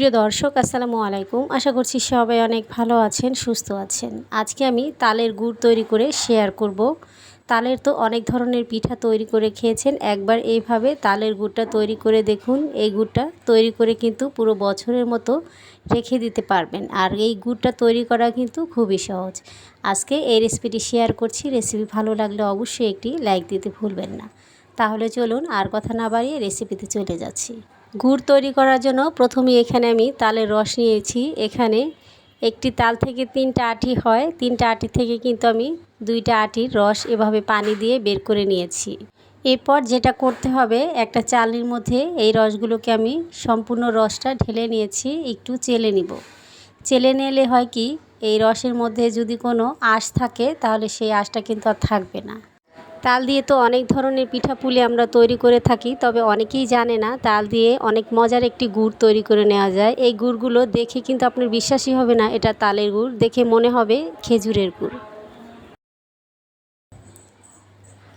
সুপ্রিয় দর্শক, আসসালামু আলাইকুম। আশা করছি সবাই অনেক ভালো আছেন, সুস্থ আছেন। আজকে আমি তালের গুড় তৈরি করে শেয়ার করব। তালের তো অনেক ধরনের পিঠা তৈরি করে খেয়েছেন। একবার এইভাবে তালের গুড়টা তৈরি করে দেখুন। এই গুড়টা তৈরি করে কিন্তু পুরো বছরের মতো রেখে দিতে পারবেন। আর এই গুড়টা তৈরি করা কিন্তু খুবই সহজ। আজকে এই রেসিপিটি শেয়ার করছি। রেসিপি ভালো লাগলে অবশ্যই একটি লাইক দিতে ভুলবেন না। তাহলে চলুন আর কথা না বাড়িয়ে রেসিপিতে চলে যাচ্ছি। গুড় তৈরি করার জন্য প্রথমে এখানে আমি তালের রস নিয়েছি। এখানে একটি তাল থেকে তিনটা আটি হয়। তিনটা আটি থেকে কিন্তু আমি দুইটা আটির রস এভাবে পানি দিয়ে বের করে নিয়েছি। এরপর যেটা করতে হবে, একটা চালির মধ্যে এই রসগুলোকে আমি সম্পূর্ণ রসটা ঢেলে নিয়েছি, একটু চেলে নিব। চেলে নিলে হয় কি, এই রসের মধ্যে যদি কোনো আঁশ থাকে, তাহলে সেই আঁশটা কিন্তু আর থাকবে না। তাল দিয়ে তো অনেক ধরনের পিঠাপুলি আমরা তৈরি করে থাকি, তবে অনেকেই জানে না তাল দিয়ে অনেক মজার একটি গুড় তৈরি করে নেওয়া যায়। এই গুড়গুলো দেখে কিন্তু আপনার বিশ্বাসই হবে না, এটা তালের গুড়। দেখে মনে হবে খেজুরের গুড়।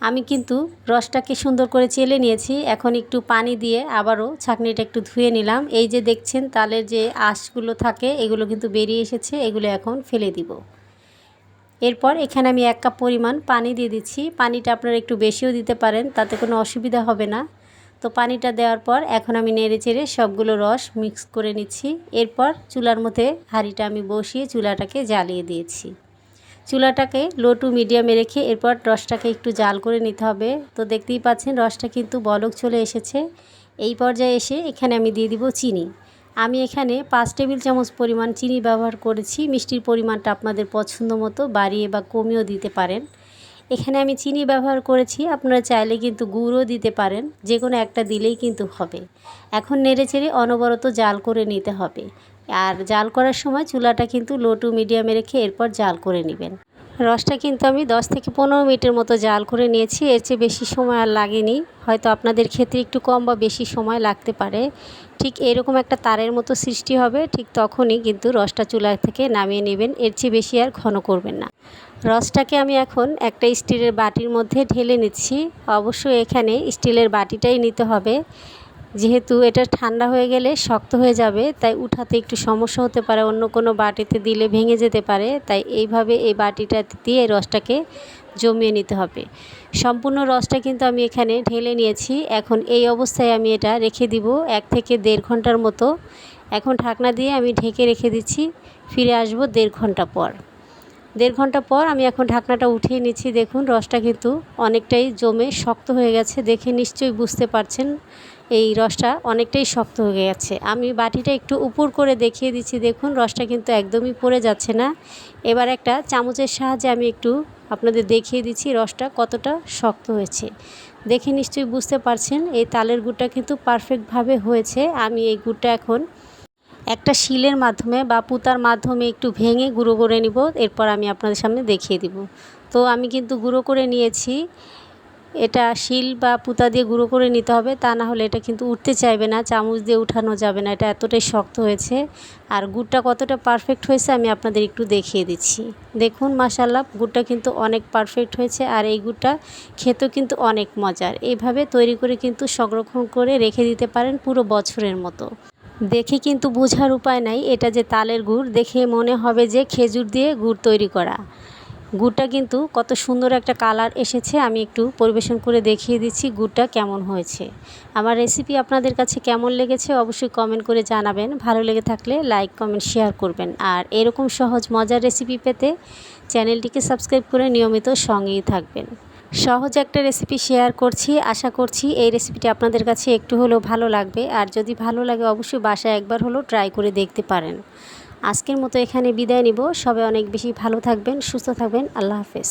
আমি কিন্তু রসটাকে সুন্দর করে চেলে নিয়েছি, এখন একটু পানি দিয়ে আবারও ছাঁকনিটা একটু ধুয়ে নিলাম। এই যে দেখছেন, তালের যে আঁশগুলো থাকে, এগুলো কিন্তু বেরিয়ে এসেছে, এগুলো এখন ফেলে দিব। এরপর এখানে আমি এক কাপ পরিমাণ পানি দিয়ে দিচ্ছি। পানিটা আপনারা একটু বেশিও দিতে পারেন, তাতে কোনো অসুবিধা হবে না। তো পানিটা দেওয়ার পর এখন আমি নেড়ে চেড়ে সবগুলো রস মিক্স করে নিচ্ছি। এরপর চুলার মধ্যে হাঁড়িটা আমি বসিয়ে চুলাটাকে জ্বালিয়ে দিয়েছি। চুলাটাকে লো টু মিডিয়ামে রেখে এরপর রসটাকে একটু জাল করে নিতে হবে। তো দেখতেই পাচ্ছেন রসটা কিন্তু বলক চলে এসেছে। এই পর্যায়ে এসে এখানে আমি দিয়ে দিব চিনি। আমি এখানে পাঁচ টেবিল চামচ পরিমাণ চিনি ব্যবহার করেছি। মিষ্টির পরিমাণটা আপনাদের পছন্দ মতো বাড়িয়ে বা কমিয়েও দিতে পারেন। এখানে আমি চিনি ব্যবহার করেছি, আপনারা চাইলে কিন্তু গুড়ও দিতে পারেন যে কোনো একটা দিলেই কিন্তু হবে। এখন নেড়ে চেড়ে অনবরত জাল করে নিতে হবে। আর জাল করার সময় চুলাটা কিন্তু লো টু মিডিয়ামে রেখে এরপর জাল করে নেবেন। রসটা কিন্তু আমি 10 থেকে পনেরো মিনিটের মতো জাল করে নিয়েছি। এর চেয়ে বেশি সময় আর লাগেনি। হয়তো আপনাদের ক্ষেত্রে একটু কম বা বেশি সময় লাগতে পারে। ঠিক এরকম একটা তারের মতো সৃষ্টি হবে, ঠিক তখনই কিন্তু রসটা চুলা থেকে নামিয়ে নেবেন। এর চেয়ে বেশি আর ঘন করবেন না। রসটাকে আমি এখন একটা স্টিলের বাটির মধ্যে ঢেলে নিচ্ছি। অবশ্যই এখানে স্টিলের বাটিটাই নিতে হবে। যেহেতু এটা ঠান্ডা হয়ে গেলে শক্ত হয়ে যাবে, তাই উঠাতে একটু সমস্যা হতে পারে, অন্য কোনো বাটিতে দিলে ভেঙে যেতে পারে, তাই এইভাবে এই বাটিটা দিয়ে রসটাকে জমিয়ে নিতে হবে। সম্পূর্ণ রসটা কিন্তু আমি এখানে ঢেলে নিয়েছি, এখন এই অবস্থায় আমি এটা রেখে দিব এক থেকে দেড় ঘণ্টার মতো। এখন ঢাকনা দিয়ে আমি ঢেকে রেখে দিচ্ছি, ফিরে আসব দেড় ঘণ্টা পর। দেড় ঘণ্টা পর আমি এখন ঢাকনাটা উঠিয়ে নিচ্ছি, দেখুন রসটা কিন্তু অনেকটাই জমে শক্ত হয়ে গেছে, দেখে নিশ্চয়ই বুঝতে পারছেন এই রসটা অনেকটাই শক্ত হয়ে গেছে। আমি বাটিটা একটু উপর করে দেখিয়ে দিচ্ছি। দেখুন, রসটা কিন্তু একদমই পড়ে যাচ্ছে না। এবার একটা চামচের সাহায্যে আমি একটু আপনাদের দেখিয়ে দিচ্ছি রসটা কতটা শক্ত হয়েছে। দেখে নিশ্চয়ই বুঝতে পারছেন, এই তালের গুড়টা কিন্তু পারফেক্টভাবে হয়েছে। আমি এই গুড়টা এখন একটা শিলের মাধ্যমে বা পুতার মাধ্যমে একটু ভেঙে গুঁড়ো করে নিব। এরপর আমি আপনাদের সামনে দেখিয়ে দিব। তো আমি কিন্তু গুঁড়ো করে নিয়েছি। এটা শিল বা পুতা দিয়ে গুঁড়ো করে নিতে হবে, তা না হলে এটা কিন্তু উঠতে চাইবে না, চামচ দিয়ে উঠানো যাবে না, এটা এতটাই শক্ত হয়েছে। আর গুড়টা কতটা পারফেক্ট হয়েছে আমি আপনাদের একটু দেখিয়ে দিচ্ছি। দেখুন মাসাল্লাহ গুড়টা কিন্তু অনেক পারফেক্ট হয়েছে আর এই গুড়টা খেতেও কিন্তু অনেক মজার। এইভাবে তৈরি করে কিন্তু সংরক্ষণ করে রেখে দিতে পারেন পুরো বছরের মতো। দেখে কিন্তু বোঝার উপায় নাই, এটা যে তালের গুড়, দেখে মনে হবে যে খেজুর দিয়ে গুড় তৈরি করা। গুড়টা কিন্তু কত সুন্দর একটা কালার এসেছে, আমি একটু পরিবেশন করে দেখিয়ে দিচ্ছি গুড়টা কেমন হয়েছে। আমার রেসিপি আপনাদের কাছে কেমন লেগেছে অবশ্যই কমেন্ট করে জানাবেন। ভালো লেগে থাকলে লাইক কমেন্ট শেয়ার করবেন। আর এরকম সহজ, মজার রেসিপি পেতে চ্যানেলটিকে সাবস্ক্রাইব করে নিয়মিত সঙ্গেই থাকবেন। সহজ একটা রেসিপি শেয়ার করছি, আশা করছি এই রেসিপিটি আপনাদের কাছে একটু হলেও ভালো লাগবে। আর যদি ভালো লাগে, অবশ্যই বাসায় একবার হলেও ট্রাই করে দেখতে পারেন। আজকের মতো এখানে বিদায় নিব। সবাই অনেক বেশি ভালো থাকবেন সুস্থ থাকবেন। আল্লাহ হাফেজ।